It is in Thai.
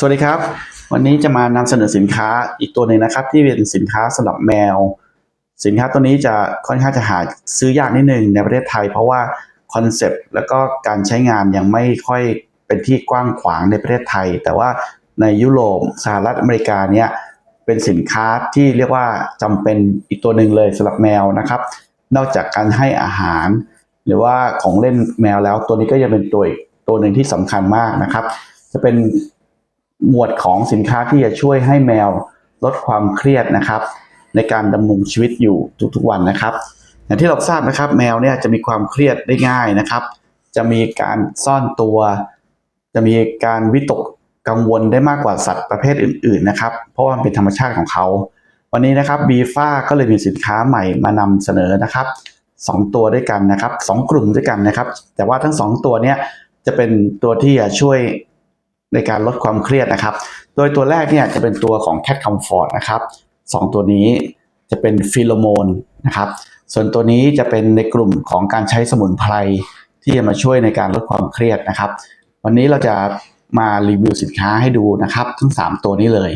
สวัสดีครับ วันนี้จะมานำเสนอสินค้าอีกตัวหนึ่งนะครับ ที่เป็นสินค้าสำหรับแมว สินค้าตัวนี้จะค่อนข้างจะหาซื้อยากนิดนึงในประเทศไทย เพราะว่าคอนเซปต์แล้วก็การใช้งานยังไม่ค่อยเป็นที่กว้างขวางในประเทศไทย แต่ว่าในยุโรปสหรัฐอเมริกาเนี่ยเป็นสินค้าที่เรียกว่าจำเป็นอีกตัวหนึ่งเลยสำหรับแมวนะครับ นอกจากการให้อาหาร หรือว่าของเล่นแมวแล้วตัวนี้ก็ยังเป็นตัวตัวหนึ่งที่สำคัญมากนะครับ จะเป็น หมวดของสินค้าที่จะช่วยให้แมวลดความเครียดนะครับ ในการดำรงชีวิตอยู่ทุกๆวันนะครับ อย่างที่เราทราบนะครับแมวเนี่ยจะมีความเครียดได้ง่ายนะครับ จะมีการซ่อนตัว จะมีการวิตกกังวลได้มากกว่าสัตว์ประเภทอื่น ๆนะครับ เพราะว่ามันเป็นธรรมชาติของเขา วันนี้นะครับบีฟ้าก็เลยมีสินค้าใหม่มานำเสนอนะครับสองตัวด้วยกันนะครับสองกลุ่มด้วยกันนะครับ แต่ว่าทั้งสองตัวเนี้ยจะเป็นตัวที่จะช่วย ในการลดความเครียดนะครับ โดยตัวแรกเนี่ยจะเป็นตัวของแคทคอมฟอร์ตนะครับสองตัวนี้จะเป็นฟิโลโมนนะครับ ส่วนตัวนี้จะเป็นในกลุ่มของการใช้สมุนไพรที่จะมาช่วยในการลดความเครียดนะครับ วันนี้เราจะมารีวิวสินค้าให้ดูนะครับ ทั้ง 3 ตัวนี้เลย